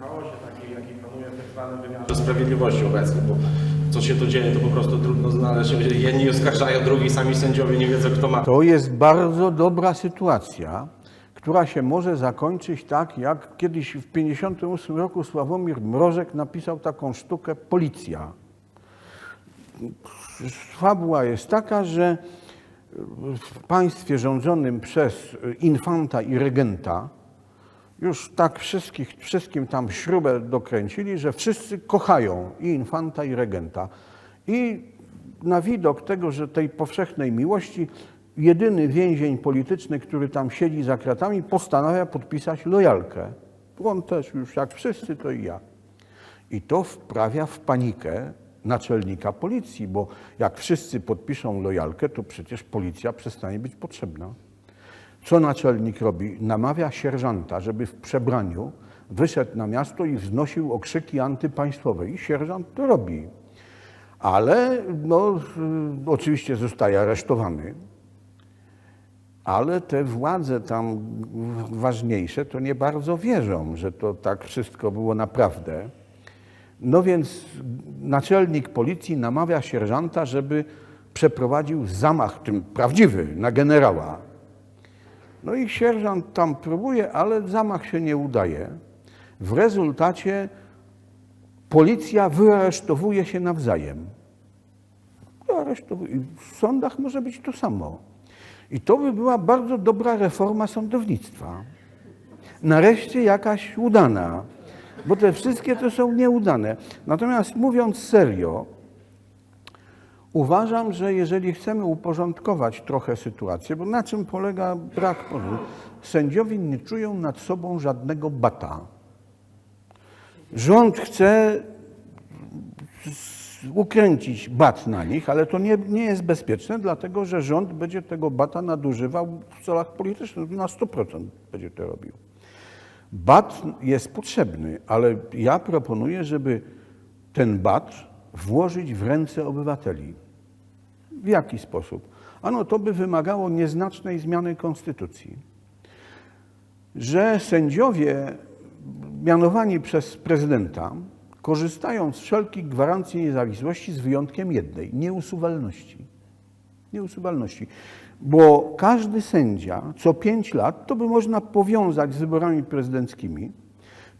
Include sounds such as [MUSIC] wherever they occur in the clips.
chaosie takiej, jaki panuje w tak zwanym wymiarze sprawiedliwości obecnie, bo co się tu dzieje, to po prostu trudno znaleźć. Jedni oskarżają, drugi sami sędziowie nie wiedzą, kto ma To jest bardzo dobra sytuacja, która się może zakończyć tak, jak kiedyś w 1958 roku Sławomir Mrożek napisał taką sztukę Policja. Fabuła jest taka, że w państwie rządzonym przez infanta i regenta już tak wszystkich, wszystkim tam śrubę dokręcili, że wszyscy kochają i infanta, i regenta. I na widok tego, że tej powszechnej miłości, jedyny więzień polityczny, który tam siedzi za kratami, postanawia podpisać lojalkę. On też już jak wszyscy, to i ja. I to wprawia w panikę naczelnika policji, bo jak wszyscy podpiszą lojalkę, to przecież policja przestanie być potrzebna. Co naczelnik robi? Namawia sierżanta, żeby w przebraniu wyszedł na miasto i wznosił okrzyki antypaństwowe. I sierżant to robi. Ale no, y, oczywiście zostaje aresztowany. Ale te władze tam ważniejsze to nie bardzo wierzą, że to tak wszystko było naprawdę. No więc naczelnik policji namawia sierżanta, żeby przeprowadził zamach, tym prawdziwy, na generała. No i sierżant tam próbuje, ale zamach się nie udaje. W rezultacie policja wyaresztowuje się nawzajem. I W sądach może być to samo. I to by była bardzo dobra reforma sądownictwa. Nareszcie jakaś udana, bo te wszystkie to są nieudane. Natomiast mówiąc serio, Uważam, że jeżeli chcemy uporządkować trochę sytuację, bo na czym polega brak porządku? Sędziowie nie czują nad sobą żadnego bata. Rząd chce ukręcić bat na nich, ale to nie, nie jest bezpieczne, dlatego że rząd będzie tego bata nadużywał w celach politycznych. Na 100% będzie to robił. Bat jest potrzebny, ale ja proponuję, żeby ten bat włożyć w ręce obywateli. W jaki sposób? Ano to by wymagało nieznacznej zmiany konstytucji. Że sędziowie mianowani przez prezydenta korzystają z wszelkich gwarancji niezawisłości z wyjątkiem jednej nieusuwalności. Nieusuwalności. Bo każdy sędzia co pięć lat, to by można powiązać z wyborami prezydenckimi,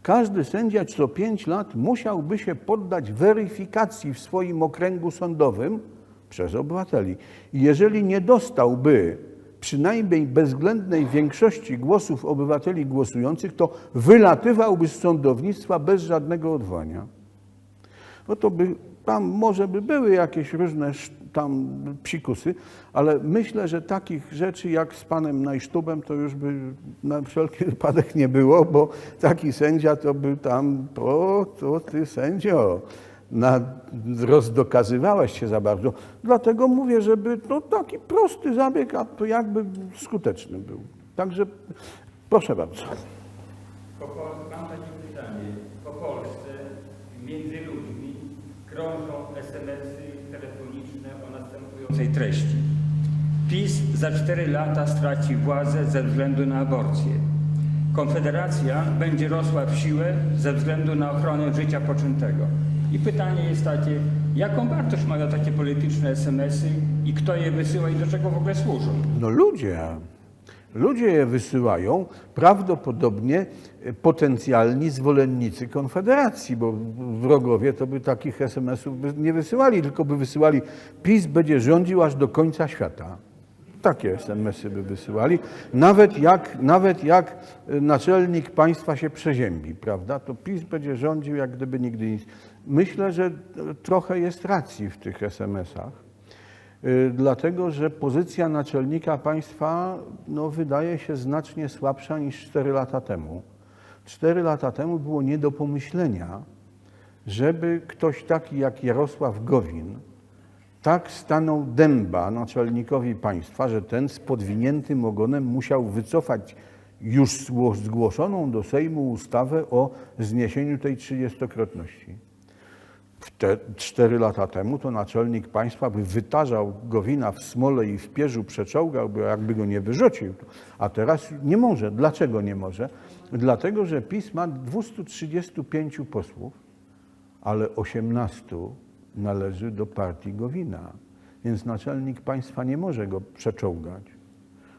każdy sędzia co pięć lat musiałby się poddać weryfikacji w swoim okręgu sądowym przez obywateli. I jeżeli nie dostałby przynajmniej bezwzględnej większości głosów obywateli głosujących, to wylatywałby z sądownictwa bez żadnego odwołania. No to by, tam może by były jakieś różne tam psikusy, ale myślę, że takich rzeczy jak z panem Najsztubem to już by na wszelki [LAUGHS] wypadek nie było, bo taki sędzia to by tam, o, to ty sędzio, na, rozdokazywałeś się za bardzo. Dlatego mówię, żeby to taki prosty zabieg, a to jakby skuteczny był. Także proszę bardzo. Mam takie pytanie. Po Polsce między ludźmi krążą SMS-y telefoniczne o następującej treści. PiS za 4 lata straci władzę ze względu na aborcję. Konfederacja będzie rosła w siłę ze względu na ochronę życia poczętego. I pytanie jest takie, jaką wartość mają takie polityczne SMS-y i kto je wysyła i do czego w ogóle służą? No ludzie. Ludzie je wysyłają, prawdopodobnie e, potencjalni zwolennicy Konfederacji, bo wrogowie to by takich SMS-ów nie wysyłali, tylko by wysyłali PiS będzie rządził aż do końca świata. Takie SMS-y by wysyłali. Nawet jak, nawet jak e, naczelnik państwa się przeziębi, prawda, to PiS będzie rządził jak gdyby nigdy nic. Myślę, że trochę jest racji w tych SMS-ach. Y, Dlatego, że pozycja naczelnika państwa no, wydaje się znacznie słabsza niż 4 lata temu. 4 lata temu było nie do pomyślenia, żeby ktoś taki jak Jarosław Gowin tak stanął dęba naczelnikowi państwa, że ten z podwiniętym ogonem musiał wycofać już zgło- zgłoszoną do Sejmu ustawę o zniesieniu tej trzydziestokrotności. Te cztery lata temu to naczelnik państwa by wytarzał Gowina w smole i w pierzu przeczołgał, bo jakby go nie wyrzucił. A teraz nie może. Dlaczego nie może? Dlatego, że PiS ma 235 posłów, ale 18 należy do partii Gowina. Więc naczelnik państwa nie może go przeczołgać.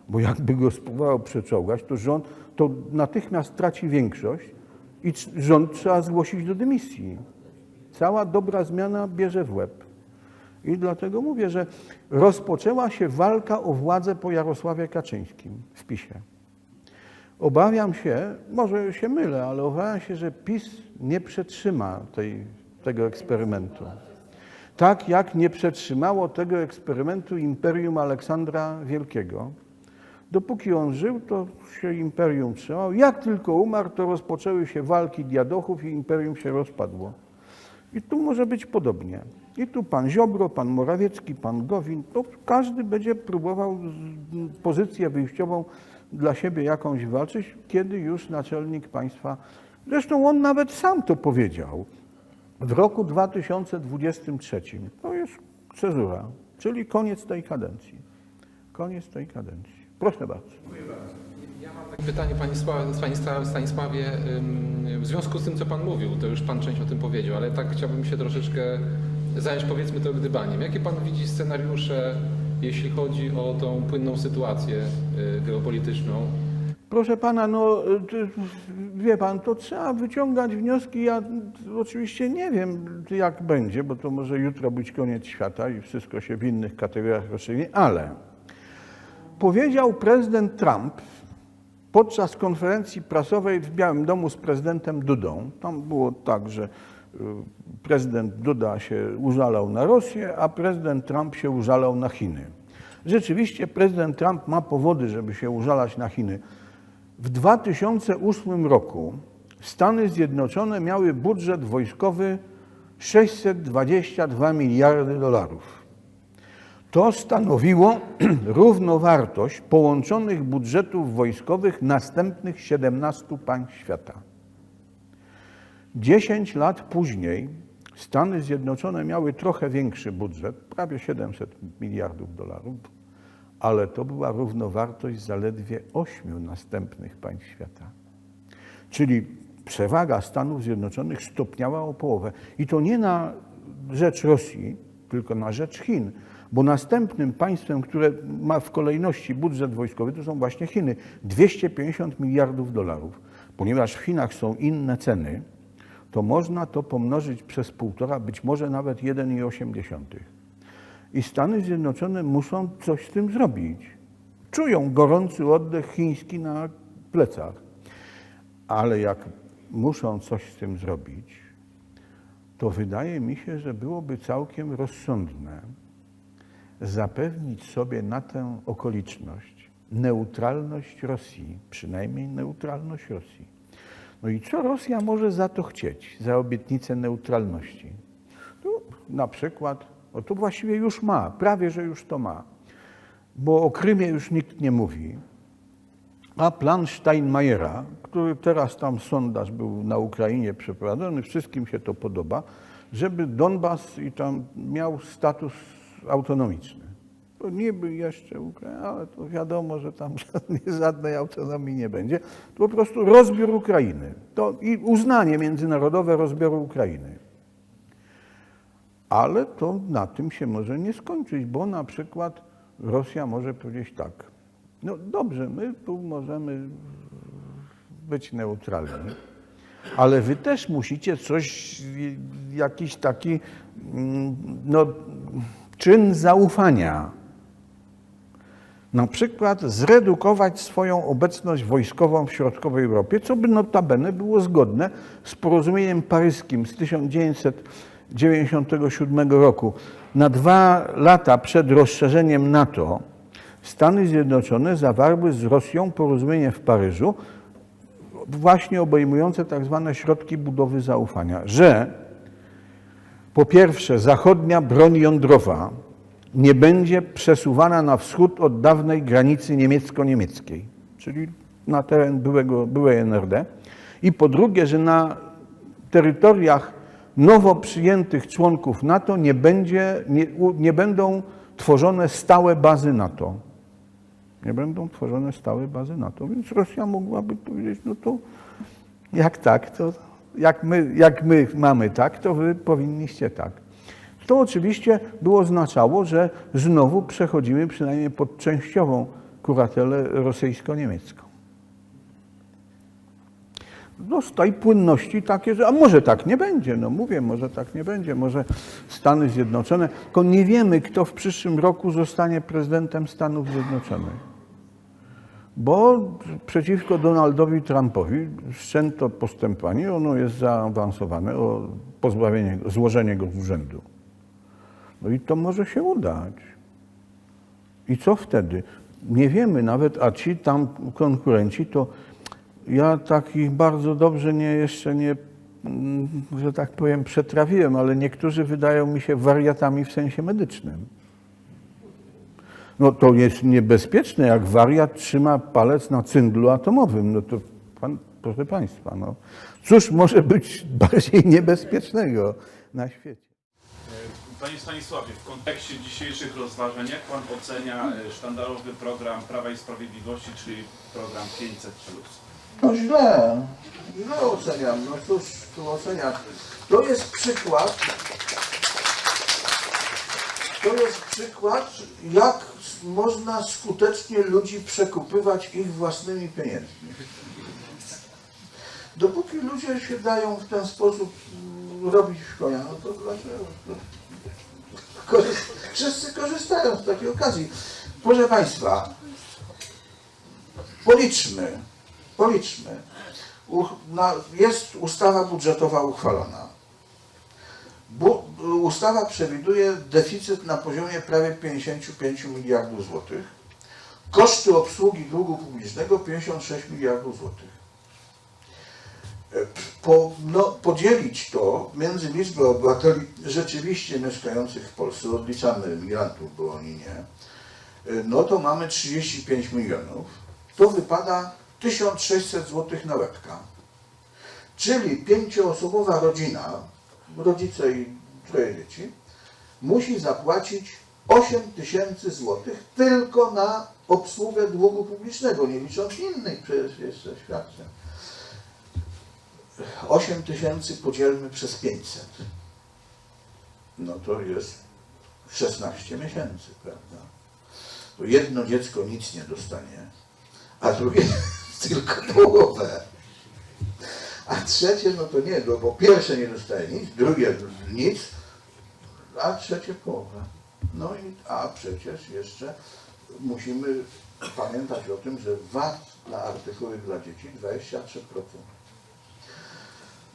Bo jakby go spróbował przeczołgać, to rząd to natychmiast traci większość i rząd trzeba zgłosić do dymisji. Cała dobra zmiana bierze w łeb. I dlatego mówię, że rozpoczęła się walka o władzę po Jarosławie Kaczyńskim w PiSie. Obawiam się, może się mylę, ale obawiam się, że PiS nie przetrzyma tej, tego eksperymentu. Tak jak nie przetrzymało tego eksperymentu Imperium Aleksandra Wielkiego. Dopóki on żył, to się imperium trzymało. Jak tylko umarł, to rozpoczęły się walki diadochów i imperium się rozpadło. I tu może być podobnie. I tu pan Ziobro, pan Morawiecki, pan Gowin, to każdy będzie próbował pozycję wyjściową dla siebie jakąś walczyć, kiedy już naczelnik państwa, zresztą on nawet sam to powiedział, w roku 2023, to jest cezura, czyli koniec tej kadencji. Koniec tej kadencji. Proszę bardzo. Ja mam takie pytanie Pani Sła- Stanisławie, Stanisławie w związku z tym, co Pan mówił, to już Pan część o tym powiedział, ale tak chciałbym się troszeczkę zająć powiedzmy to gdybaniem. Jakie Pan widzi scenariusze, jeśli chodzi o tą płynną sytuację y, geopolityczną? Proszę pana, no ty- wie pan, to trzeba wyciągać wnioski. Ja oczywiście nie wiem, jak będzie, bo to może jutro być koniec świata i wszystko się w innych kategoriach rozstrzygnie, ale powiedział prezydent Trump podczas konferencji prasowej w Białym Domu z prezydentem Dudą. Tam było tak, że y, prezydent Duda się użalał na Rosję, a prezydent Trump się użalał na Chiny. Rzeczywiście prezydent Trump ma powody, żeby się użalać na Chiny. W 2008 roku Stany Zjednoczone miały budżet wojskowy 622 miliardy dolarów. To stanowiło [CLEARS THROAT] równowartość połączonych budżetów wojskowych następnych 17 państw świata. 10 lat później Stany Zjednoczone miały trochę większy budżet, prawie 700 miliardów dolarów, ale to była równowartość zaledwie 8 następnych państw świata. Czyli przewaga Stanów Zjednoczonych stopniała o połowę. I to nie na rzecz Rosji, tylko na rzecz Chin. Bo następnym państwem, które ma w kolejności budżet wojskowy, to są właśnie Chiny. 250 miliardów dolarów. Ponieważ w Chinach są inne ceny, to można to pomnożyć przez półtora, być może nawet 1,8. I Stany Zjednoczone muszą coś z tym zrobić. Czują gorący oddech chiński na plecach. Ale jak muszą coś z tym zrobić, to wydaje mi się, że byłoby całkiem rozsądne zapewnić sobie na tę okoliczność neutralność Rosji, przynajmniej neutralność Rosji. No i co Rosja może za to chcieć, za obietnicę neutralności? No, na przykład, o to właściwie już ma, prawie że już to ma, bo o Krymie już nikt nie mówi, a plan Steinmeiera, który teraz tam sondaż był na Ukrainie przeprowadzony, wszystkim się to podoba, żeby Donbas i tam miał status autonomiczny. To niby jeszcze Ukraina, ale to wiadomo, że tam [LAUGHS] żadnej, żadnej autonomii nie będzie. To po prostu rozbiór Ukrainy. To i uznanie międzynarodowe rozbioru Ukrainy. Ale to na tym się może nie skończyć, bo na przykład Rosja może powiedzieć tak. No dobrze, my tu możemy być neutralni, ale wy też musicie coś, jakiś taki mm, no, czyn zaufania. Na przykład zredukować swoją obecność wojskową w środkowej Europie, co by notabene było zgodne z porozumieniem paryskim z 1997 roku. Na dwa lata przed rozszerzeniem NATO Stany Zjednoczone zawarły z Rosją porozumienie w Paryżu, właśnie obejmujące tak zwane środki budowy zaufania, że po pierwsze zachodnia broń jądrowa nie będzie przesuwana na wschód od dawnej granicy niemiecko-niemieckiej, czyli na teren byłego, byłej NRD. I po drugie, że na terytoriach nowo przyjętych członków NATO nie, będzie, nie, nie będą tworzone stałe bazy NATO. Nie będą tworzone stałe bazy NATO. Więc Rosja mogłaby powiedzieć, no to jak tak, to jak my, jak my mamy tak, to wy powinniście tak. To oczywiście było oznaczało, że znowu przechodzimy przynajmniej pod częściową kuratelę rosyjsko-niemiecką. No z tej płynności takie, że a może tak nie będzie, no mówię, może tak nie będzie, może Stany Zjednoczone, tylko nie wiemy, kto w przyszłym roku zostanie prezydentem Stanów Zjednoczonych. Bo przeciwko Donaldowi Trumpowi wszczęto postępowanie, ono jest zaawansowane o pozbawienie, złożenie go z urzędu. No i to może się udać. I co wtedy? Nie wiemy nawet, a ci tam konkurenci, to ja takich bardzo dobrze nie jeszcze nie, mm, że tak powiem, przetrawiłem, ale niektórzy wydają mi się wariatami w sensie medycznym. No to jest niebezpieczne, jak wariat trzyma palec na cyndlu atomowym. No to pan, proszę Państwa, no cóż może być bardziej niebezpiecznego na świecie? Panie Stanisławie, w kontekście dzisiejszych rozważań, jak Pan ocenia e, sztandarowy program Prawa i Sprawiedliwości, czyli program 500+. No źle, źle oceniam. No cóż tu oceniać. To jest przykład, to jest przykład, jak można skutecznie ludzi przekupywać ich własnymi pieniędzmi. Dopóki ludzie się dają w ten sposób mm, robić w konia, no to dlaczego? Korzyst- Wszyscy korzystają z takiej okazji. Proszę Państwa, policzmy, policzmy. Jest ustawa budżetowa uchwalona. Bu, ustawa przewiduje deficyt na poziomie prawie 55 miliardów złotych. Koszty obsługi długu publicznego 56 miliardów złotych. E, Po, no, podzielić to między liczbę obywateli rzeczywiście mieszkających w Polsce, odliczamy emigrantów, bo oni nie, e, no to mamy 35 milionów. To wypada 1600 zł na łebka. Czyli pięcioosobowa rodzina, rodzice i troje dzieci, musi zapłacić 8 tysięcy złotych tylko na obsługę długu publicznego, nie licząc innych przecież jeszcze świadczeń. 8 tysięcy podzielmy przez 500. No to jest 16 miesięcy, prawda? To jedno dziecko nic nie dostanie, a drugie [LAUGHS] tylko połowę. A trzecie, no to nie, no bo pierwsze nie dostaje nic, drugie nic, a trzecie połowę. No i, a przecież jeszcze musimy pamiętać o tym, że VAT na artykuły dla dzieci 23%.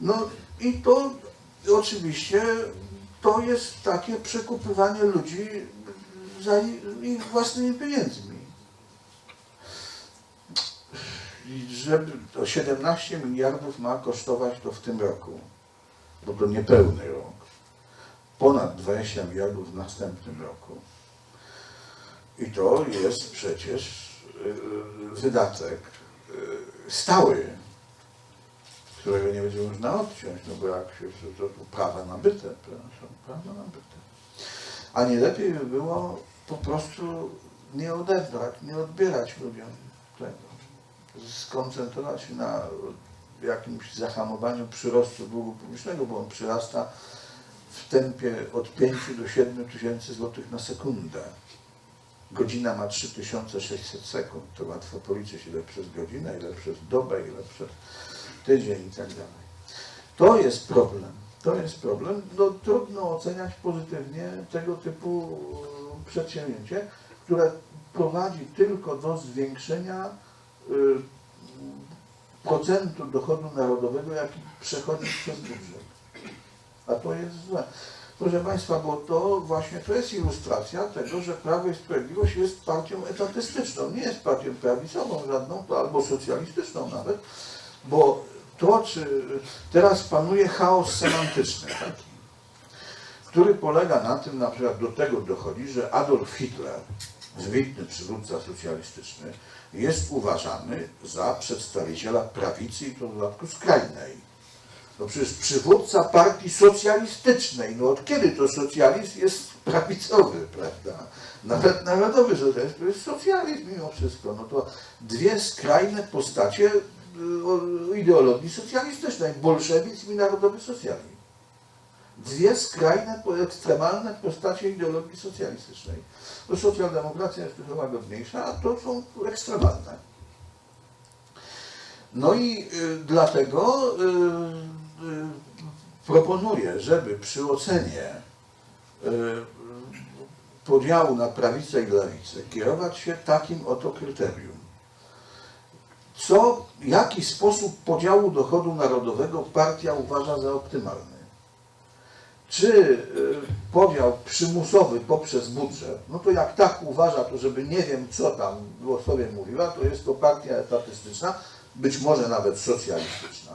No i to oczywiście to jest takie przekupywanie ludzi za ich własnymi pieniędzmi. I żeby to 17 miliardów ma kosztować to w tym roku, bo to niepełny rok. Ponad 20 miliardów w następnym roku. I to jest przecież y, wydatek y, stały, którego nie będzie można odciąć, no bo jak się to, prawa nabyte, przepraszam, prawa nabyte. A nie lepiej by było po prostu nie odebrać, nie odbierać ludziom tego skoncentrować się na jakimś zahamowaniu przyrostu długu publicznego, bo on przyrasta w tempie od 5 do 7 tysięcy złotych na sekundę. Godzina ma 3600 sekund, to łatwo policzyć ile przez godzinę, ile przez dobę, ile przez tydzień i tak dalej. To jest problem. To jest problem. No, trudno oceniać pozytywnie tego typu e, przedsięwzięcie, które prowadzi tylko do zwiększenia y, procentu dochodu narodowego, jaki przechodzi przez budżet. A to jest złe. Proszę Państwa, bo to właśnie to jest ilustracja tego, że Prawo i Sprawiedliwość jest partią etatystyczną. Nie jest partią prawicową żadną, albo socjalistyczną nawet, bo to, czy teraz panuje chaos semantyczny taki, który polega na tym, na przykład do tego dochodzi, że Adolf Hitler, wybitny przywódca socjalistyczny, jest uważany za przedstawiciela prawicy i to w dodatku skrajnej. No przecież przywódca partii socjalistycznej, no od kiedy to socjalizm jest prawicowy, prawda? Nawet narodowy socjalizm to jest socjalizm mimo wszystko. No to dwie skrajne postacie y, ideologii socjalistycznej, bolszewizm i narodowy socjalizm. Dwie skrajne, ekstremalne postacie ideologii socjalistycznej. No socjaldemokracja jest trochę łagodniejsza, a to są ekstremalne. No i y, dlatego y, proponuję, żeby przy ocenie y, podziału na prawicę i lewicę kierować się takim oto kryterium. Co, jaki sposób podziału dochodu narodowego partia uważa za optymalny? Czy y, podział przymusowy poprzez budżet, no to jak tak uważa, to żeby nie wiem co tam o mówiła, to jest to partia etatystyczna, być może nawet socjalistyczna.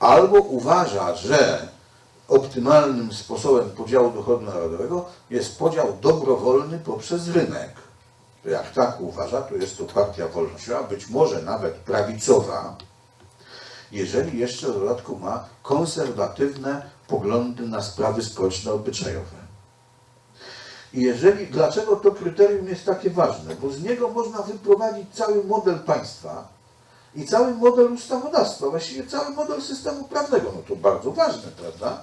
Albo uważa, że optymalnym sposobem podziału dochodu narodowego jest podział dobrowolny poprzez rynek. Jak tak uważa, to jest to partia wolnościowa, być może nawet prawicowa, jeżeli jeszcze w dodatku ma konserwatywne poglądy na sprawy społeczno-obyczajowe. I jeżeli, dlaczego to kryterium jest takie ważne? Bo z niego można wyprowadzić cały model państwa i cały model ustawodawstwa, właściwie cały model systemu prawnego. No to bardzo ważne, prawda?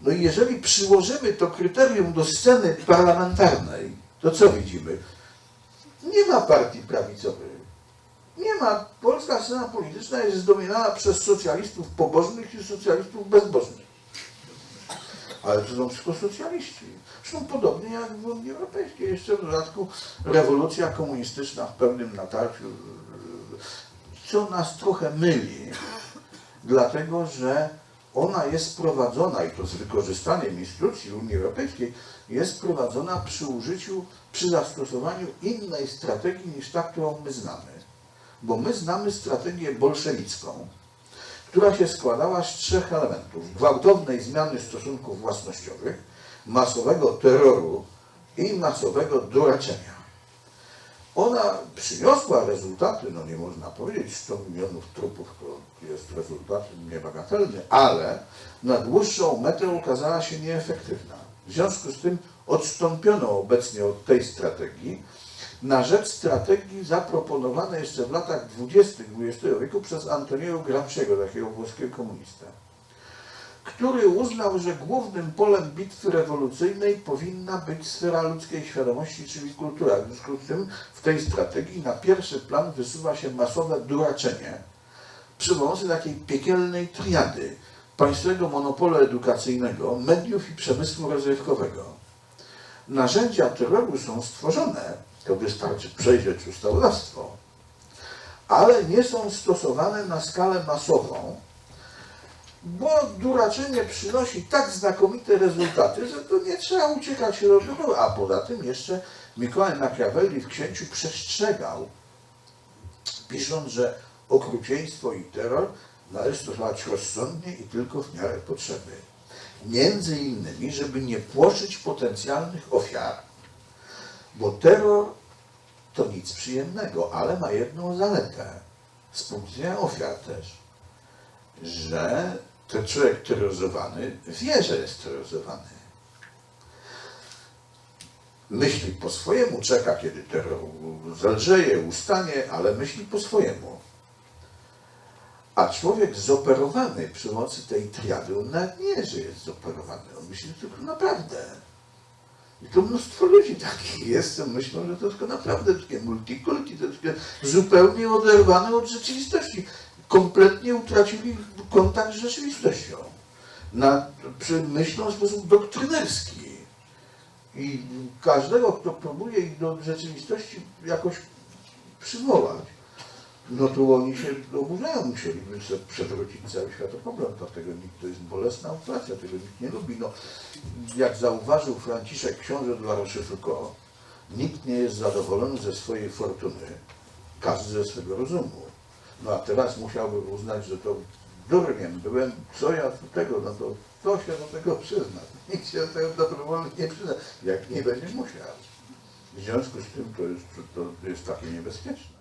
No i jeżeli przyłożymy to kryterium do sceny parlamentarnej, to co widzimy? Nie ma partii prawicowej. Nie ma. Polska scena polityczna jest zdominowana przez socjalistów pobożnych i socjalistów bezbożnych. Ale to są wszystko socjaliści. Zresztą podobnie jak w Unii Europejskiej. Jeszcze w dodatku rewolucja komunistyczna w pełnym natarciu, co nas trochę myli, dlatego że ona jest prowadzona, i to z wykorzystaniem instytucji Unii Europejskiej, jest prowadzona przy użyciu, przy zastosowaniu innej strategii niż ta, którą my znamy. Bo my znamy strategię bolszewicką, która się składała z trzech elementów. Gwałtownej zmiany stosunków własnościowych, masowego terroru i masowego duraczenia. Ona przyniosła rezultaty, no nie można powiedzieć, 100 milionów trupów to jest rezultat niebagatelny, ale na dłuższą metę okazała się nieefektywna. W związku z tym odstąpiono obecnie od tej strategii na rzecz strategii zaproponowanej jeszcze w latach 20. XX wieku przez Antoniego Gramsciego, takiego włoskiego komunistę, który uznał, że głównym polem bitwy rewolucyjnej powinna być sfera ludzkiej świadomości, czyli kultura. W związku z tym w tej strategii na pierwszy plan wysuwa się masowe duraczenie przy pomocy takiej piekielnej triady państwowego monopolu edukacyjnego, mediów i przemysłu rozrywkowego. Narzędzia terroru są stworzone, to wystarczy przejrzeć ustawodawstwo, ale nie są stosowane na skalę masową, bo duraczenie przynosi tak znakomite rezultaty, że to nie trzeba uciekać tego. A poza tym jeszcze Mikołaj Machiavelli w księciu przestrzegał, pisząc, że okrucieństwo i terror należy stosować rozsądnie i tylko w miarę potrzeby. Między innymi, żeby nie płoszyć potencjalnych ofiar, bo terror to nic przyjemnego, ale ma jedną zaletę, z punktu widzenia ofiar też, że ten człowiek terroryzowany wie, że jest terroryzowany. Myśli po swojemu, czeka kiedy terror zelżeje, ustanie, ale myśli po swojemu. A człowiek zoperowany przy pomocy tej triady, on nawet nie że jest zoperowany, on myśli tylko naprawdę. I to mnóstwo ludzi takich [LAUGHS] jest, co myślą, że to tylko naprawdę takie multikulti, to zupełnie oderwane od rzeczywistości. Kompletnie utracili kontakt z rzeczywistością. Na, myślą w sposób doktrynerski. I każdego, kto próbuje ich do rzeczywistości jakoś przywołać, no to oni się oburzają, musieliby sobie przewrócić cały światopogląd, dlatego nikt, to jest bolesna operacja, tego nikt nie lubi. No, jak zauważył Franciszek książę dla Rochefoucauld, nikt nie jest zadowolony ze swojej fortuny, każdy ze swego rozumu. No a teraz musiałbym uznać, że to durniem byłem, co ja do tego, no to kto się do tego przyzna? Nikt się do tego dobrowolnie nie przyzna, jak nie będzie musiał. W związku z tym to jest, to jest takie niebezpieczne.